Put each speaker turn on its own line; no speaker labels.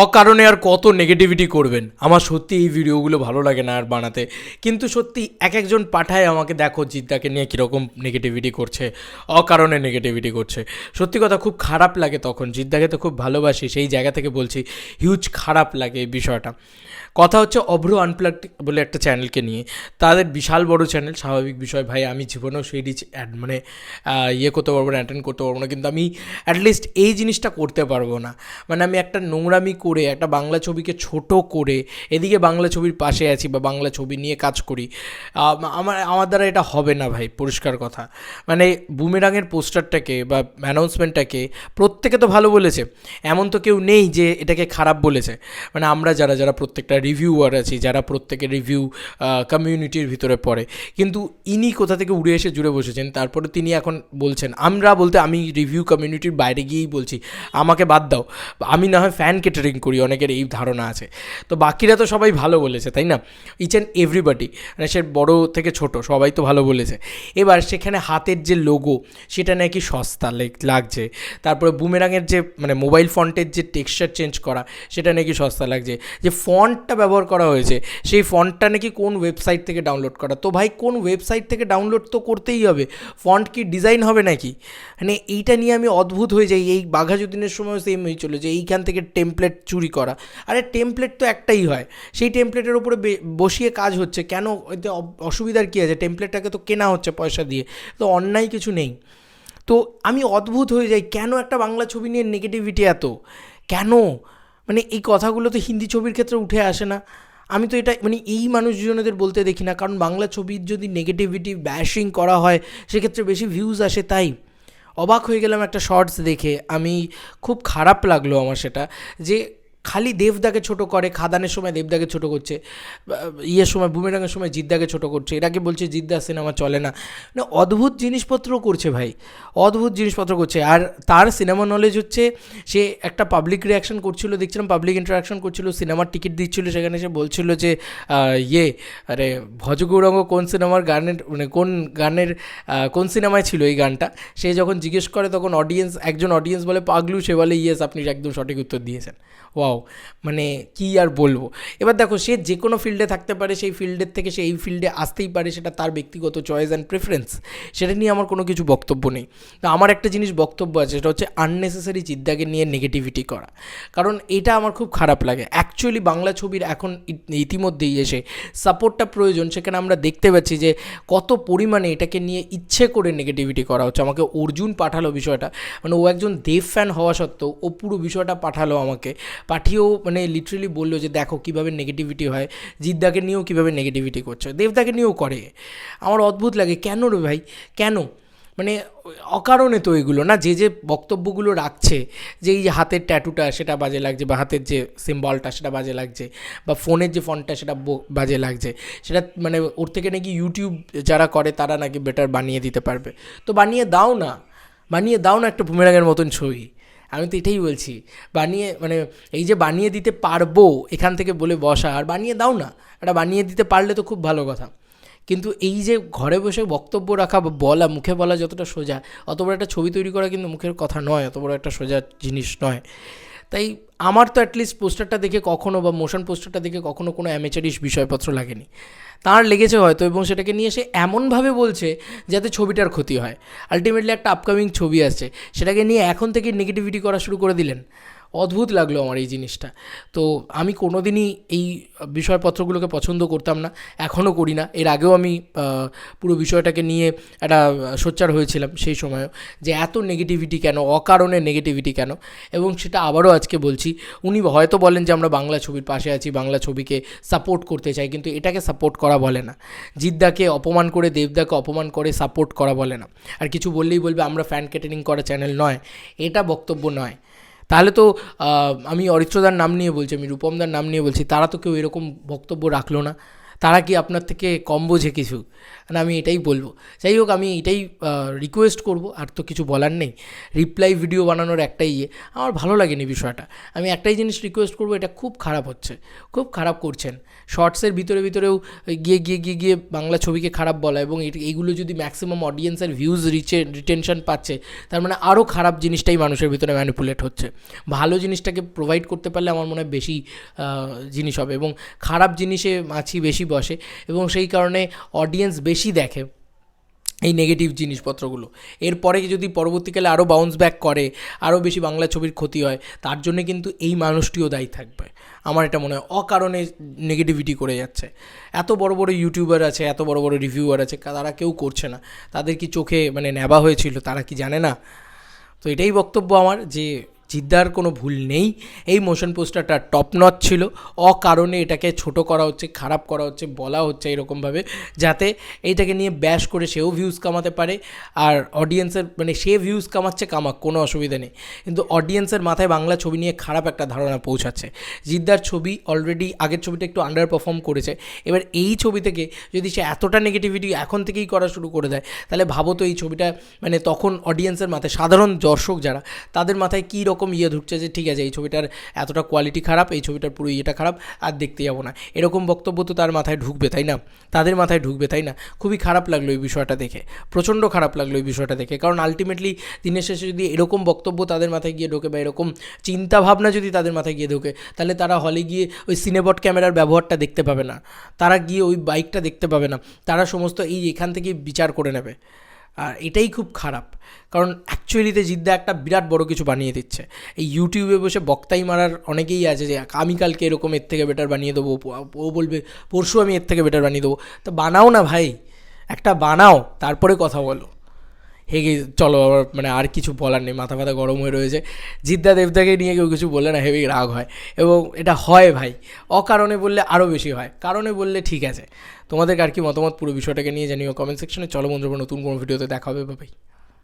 অকারণে আর কত নেগেটিভিটি করবেন? আমার সত্যি এই ভিডিওগুলো ভালো লাগে না আর বানাতে। কিন্তু সত্যি এক একজন পাঠায় আমাকে, দেখো জিদ্দাকে নিয়ে কীরকম নেগেটিভিটি করছে, অকারণে নেগেটিভিটি করছে। সত্যি কথা খুব খারাপ লাগে তখন। জিদ্দাকে তো খুব ভালোবাসি, সেই জায়গা থেকে বলছি হিউজ খারাপ লাগে এই বিষয়টা। কথা হচ্ছে অভ্র আনপ্লাগ বলে একটা চ্যানেলকে নিয়ে। তাদের বিশাল বড় চ্যানেল স্বাভাবিক বিষয় ভাই, আমি জীবনেও সেই রিচ অ্যাড মানে ইয়ে করতে পারব না অ্যাটেন্ড করতে পারব না, কিন্তু আমি অ্যাটলিস্ট এই জিনিসটা করতে পারব না। মানে আমি একটা নোংরামি করে, একটা বাংলা ছবিকে ছোট করে এদিকে বাংলা ছবির পাশে আছি বা বাংলা ছবি নিয়ে কাজ করি আমার আমার দ্বারা এটা হবে না ভাই, পরিষ্কার কথা। মানে বুমেরাঙের পোস্টারটাকে বা অ্যানাউন্সমেন্টটাকে প্রত্যেকে তো ভালো বলেছে, এমন তো কেউ নেই যে এটাকে খারাপ বলেছে। মানে আমরা যারা যারা প্রত্যেকটা রিভিউয়ার আছি, যারা প্রত্যেকে রিভিউ কমিউনিটির ভিতরে পড়ে, কিন্তু ইনি কোথা থেকে উড়ে এসে জুড়ে বসেছেন, তারপরে তিনি এখন বলছেন, আমরা বলতে আমি রিভিউ কমিউনিটির বাইরে গিয়েই বলছি, আমাকে বাদ দাও, আমি না হয় ফ্যান কেটারিং করি, অনেকের এই ধারণা আছে। তো বাকিরা তো সবাই ভালো বলেছে, তাই না? ইচ অ্যান্ড এভরিবাডি মানে সে বড় থেকে ছোট, সবাই তো ভালো বলেছে। এবার সেখানে হাতের যে লোগো সেটা নাকি সস্তা লেগ- লাগছে। তারপরে বুমেরাঙের যে মানে মোবাইল ফন্টের যে টেক্সচার চেঞ্জ করা, সেটা নাকি সস্তা লাগছে। যে ফন্টটা ব্যবহার করা হয়েছে, সেই ফন্টটা নাকি কোন ওয়েবসাইট থেকে ডাউনলোড করা? তো ভাই, কোন ওয়েবসাইট থেকে ডাউনলোড তো করতেই হবে। ফন্ট কি ডিজাইন হবে নাকি? মানে এইটা নিয়ে আমি অদ্ভুত হয়ে যাই। এই বাঘাযতীনের সময় সেম হয়েছিল যে এইখান থেকে টেমপ্লেট চুরি করা। আরে টেমপ্লেট তো একটাই হয়। সেই টেমপ্লেটের উপরে বসিয়ে কাজ হচ্ছে। কেন? এতে অসুবিধার কী আছে? টেমপ্লেটটাকে তো কেনা হচ্ছে পয়সা দিয়ে। তো অন্যায় কিছু নেই। তো আমি অদ্ভুত হয়ে যাই। কেন একটা বাংলা ছবি নিয়ে নেগেটিভিটি এত? কেন? মানে এই কথাগুলো তো হিন্দি ছবির ক্ষেত্রে উঠে আসে না। আমি তো এটা মানে এই মানুষজনদের বলতে দেখি না। কারণ বাংলা ছবির যদি নেগেটিভিটি ব্যাশিং করা হয়, সেক্ষেত্রে বেশি ভিউজ আসে তাই। অবাক হয়ে গেলাম একটা শর্টস দেখে। আমি খুব খারাপ লাগল আমার সেটা যে খালি দেবদাকে ছোট করে, খাদানের সময় দেবদাকে ছোট করছে ইয়ের সময়, বুমেরাঙের সময় জিদ্দাকে ছোট করছে। এটাকে বলছে জিদ্দা সিনেমা চলে না। মানে অদ্ভুত জিনিসপত্র করছে ভাই। অদ্ভুত জিনিসপত্র করছে। আর তার সিনেমা নলেজ হচ্ছে, সে একটা পাবলিক রিয়াকশন করছিল, দেখছিলাম পাবলিক ইন্টারাকশন করছিল, সিনেমার টিকিট দিচ্ছিল, সেখানে সে বলছিল যে ইয়ে আরে, ভজগৌরঙ্গ কোন সিনেমার গানের মানে কোন গানের কোন সিনেমায় ছিল এই গানটা? সে যখন জিজ্ঞেস করে, তখন অডিয়েন্স একজন অডিয়েন্স বলে, পাগলু, সে বলে ইয়েস আপনি একদম সঠিক উত্তর দিয়েছেন। ওয়াও মানে কি আর বলব? এবার দেখো, সে যে কোনো ফিল্ডে থাকতে পারে, সেই ফিল্ডের থেকে সে এই ফিল্ডে আসতেই পারে, সেটা তার ব্যক্তিগত চয়েস অ্যান্ড প্রেফারেন্স সেটা নিয়ে আমার কোনো কিছু বক্তব্য নেই। তো আমার একটা জিনিস বক্তব্য আছে, সেটা হচ্ছে আননেসেসারি চিন্তাকে নিয়ে নেগেটিভিটি করা। কারণ এটা আমার খুব খারাপ লাগে। অ্যাকচুয়ালি বাংলা ছবির এখন ইতিমধ্যেই এসে সাপোর্টটা প্রয়োজন, সেখানে আমরা দেখতে পাচ্ছি যে কত পরিমাণে এটাকে নিয়ে ইচ্ছে করে নেগেটিভিটি করা হচ্ছে। আমাকে অর্জুন পাঠালো বিষয়টা। মানে ও একজন দেব ফ্যান হওয়া সত্ত্বেও ও পুরো বিষয়টা পাঠালো আমাকে। পাঠিয়েও মানে লিটারেলি বলল যে দেখো কীভাবে নেগেটিভিটি হয়, জিদ্দাকে নিয়েও কীভাবে নেগেটিভিটি করছে, দেবদাকে নিয়েও করে। আমার অদ্ভুত লাগে, কেন রে ভাই? কেন? মানে অকারণে তো এগুলো না, যে যে বক্তব্যগুলো রাখছে, যে এই যে হাতের ট্যাটুটা সেটা বাজে লাগছে, বা হাতের যে সিম্বলটা সেটা বাজে লাগছে, বা ফোনের যে ফোনটা সেটা বাজে লাগছে, সেটা মানে ওর থেকে নাকি ইউটিউব যারা করে তারা নাকি বেটার বানিয়ে দিতে পারবে। তো বানিয়ে দাও না, বানিয়ে দাও না একটা বুমেরাঙের মতন ছবি। আমি তো এটাই বলছি, বানিয়ে মানে এই যে বানিয়ে দিতে পারব এখান থেকে বলে বসা, আর বানিয়ে দাও না এটা বানিয়ে দিতে পারলে তো খুব ভালো কথা। কিন্তু এই যে ঘরে বসে বক্তব্য রাখা বলা, মুখে বলা যতটা সোজা, অত বড় একটা ছবি তৈরি করা কিন্তু মুখের কথা নয়, অত বড় একটা সোজা জিনিস নয়। তাই আমার তো অ্যাটলিস্ট পোস্টারটা দেখে কখনো বা মোশন পোস্টারটা দেখে কখনো কোনো অ্যামেচারিস বিষয়পত্র লাগেনি। তার লেগেছে হয়তো এবং সেটাকে নিয়ে সে এমনভাবে বলছে যাতে ছবিটার ক্ষতি হয়। আলটিমেটলি একটা আপকামিং ছবি আসছে। সেটাকে নিয়ে এখন থেকে নেগেটিভিটি করা শুরু করে দিলেন। অদ্ভুত লাগল আমার এই জিনিসটা। তো আমি কোনোদিনই এই বিষয়পত্রগুলোকে পছন্দ করতাম না, এখনও করি না। এর আগেও আমি পুরো বিষয়টাকে নিয়ে একটা সোচ্চার হয়েছিলাম সেই সময়ও যে এত নেগেটিভিটি কেন, অকারণে নেগেটিভিটি কেন? এবং সেটা আবারও আজকে বলছি, উনি হয়তো বলেন যে আমরা বাংলা ছবির পাশে আছি, বাংলা ছবিকে সাপোর্ট করতে চাই, কিন্তু এটাকে সাপোর্ট করা বলে না। জিদ্দাকে অপমান করে, দেবদাকে অপমান করে সাপোর্ট করা বলে না। আর কিছু বললেই বলবে, আমরা ফ্যান ক্যাটারিং করা চ্যানেল নয়। এটা বক্তব্য নয়। তাহলে তো আমি অরিত্রদার নাম নিয়ে বলছি, আমি রূপমদার নাম নিয়ে বলছি, তারা তো কেউ এরকম বক্তব্য রাখল না। তারা কি আপনার থেকে কম বোঝে কিছু? না, আমি এটাই বলব। যাই হোক, আমি এটাই রিকোয়েস্ট করব, আর তো কিছু বলার নেই। রিপ্লাই ভিডিও বানানোর একটাই ইয়ে। আমার ভালো লাগেনি বিষয়টা। আমি একটাই জিনিস রিকোয়েস্ট করব, এটা খুব খারাপ হচ্ছে। খুব খারাপ করছেন। শর্টসের ভিতরে, ভিতরেও গিয়ে গিয়ে গিয়ে গিয়ে বাংলা ছবিকে খারাপ বলা এবং এইগুলো যদি ম্যাক্সিমাম অডিয়েন্সের ভিউজ রিচে রিটেনশন পাচ্ছে, তার মানে আরও খারাপ জিনিসটাই মানুষের ভিতরে ম্যানিপুলেট হচ্ছে। ভালো জিনিসটাকে প্রোভাইড করতে পারলে আমার মনে হয় বেশি জিনিস হবে এবং খারাপ জিনিসে মাছি বেশি বসে এবং সেই কারণে অডিয়েন্স বেশি দেখে এই নেগেটিভ জিনিসপত্রগুলো। এরপরে যদি পরবর্তীকালে আরও বাউন্স ব্যাক করে আরও বেশি বাংলা ছবির ক্ষতি হয়, তার জন্য কিন্তু এই মানুষটিও দায়ী থাকবে। আমার এটা মনে হয়, অকারণে নেগেটিভিটি করে যাচ্ছে। এত বড় বড় ইউটিউবার আছে, এত বড় বড় রিভিউয়ার আছে, তারা কেউ করছে না। তাদের কি চোখে মানে নেবা হয়েছিল, তারা কি জানে না? তো এটাই বক্তব্য আমার যে জিদ্দার কোনো ভুল নেই। এই মোশন পোস্টারটা টপ নচ ছিল। অকারণে এটাকে ছোট করা হচ্ছে, খারাপ করা হচ্ছে, বলা হচ্ছে এরকমভাবে, যাতে এইটাকে নিয়ে ব্যাশ করে সেও ভিউজ কামাতে পারে আর অডিয়েন্সের মানে সে ভিউজ কামাচ্ছে, কামাক, কোনো অসুবিধা নেই। কিন্তু অডিয়েন্সের মাথায় বাংলা ছবি নিয়ে খারাপ একটা ধারণা পৌঁছাচ্ছে। জিদ্দার ছবি অলরেডি আগের ছবিটা একটু আন্ডার পারফর্ম করেছে। এবার এই ছবি থেকে যদি সে এতটা নেগেটিভিটি এখন থেকেই করা শুরু করে দেয়, তাহলে ভাবো তো এই ছবিটা মানে তখন অডিয়েন্সের মাথায় সাধারণ দর্শক যারা, তাদের মাথায় কী রকম ইয়ে ঢুকছে যে ঠিক আছে, এই ছবিটার এতটা কোয়ালিটি খারাপ, এই ছবিটার পুরো ইয়েটা খারাপ, আর দেখতে যাব না। এরকম বক্তব্য তো তার মাথায় ঢুকবে, তাই না? তাদের মাথায় ঢুকবে, তাই না? খুবই খারাপ লাগল এই বিষয়টা দেখে। প্রচণ্ড খারাপ লাগল এই বিষয়টা দেখে। কারণ আলটিমেটলি দিনের শেষে যদি এরকম বক্তব্য তাদের মাথায় গিয়ে ঢোকে বা এরকম চিন্তা ভাবনা যদি তাদের মাথায় গিয়ে ঢোকে, তাহলে তারা হলে গিয়ে ওই সিনেবট ক্যামেরার ব্যবহারটা দেখতে পাবে না। তারা গিয়ে ওই বাইকটা দেখতে পাবে না। তারা সমস্ত এই এখান থেকে বিচার করে নেবে। আর এটাই খুব খারাপ। কারণ অ্যাকচুয়ালিতে জিদ্দা একটা বিরাট বড় কিছু বানিয়ে দিচ্ছে। এই ইউটিউবে বসে বক্তাই মারার অনেকেই আছে যে, আমি কালকে এরকম এর থেকে বেটার বানিয়ে দেবো, ও বলবে, পরশু আমি এর থেকে বেটার বানিয়ে দেবো। তো বানাও না ভাই। একটা বানাও, তারপরে কথা বলো। হেগে চলো আবার মানে আর কিছু বলার নেই, মাথা ফাথা গরম হয়ে রয়েছে। জিদ্দা দেবদাকে নিয়ে কেউ কিছু বললে না হেভি রাগ হয়। এবং এটা হয় ভাই, অকারণে বললে আরও বেশি হয়। কারণে বললে ঠিক আছে। তোমাদের আর কি মতামত পুরো বিষয়টাকে নিয়ে জানিও কমেন্ট সেকশনে। চলো বন্ধুরা, নতুন কোনো ভিডিওতে দেখা হবে ভাই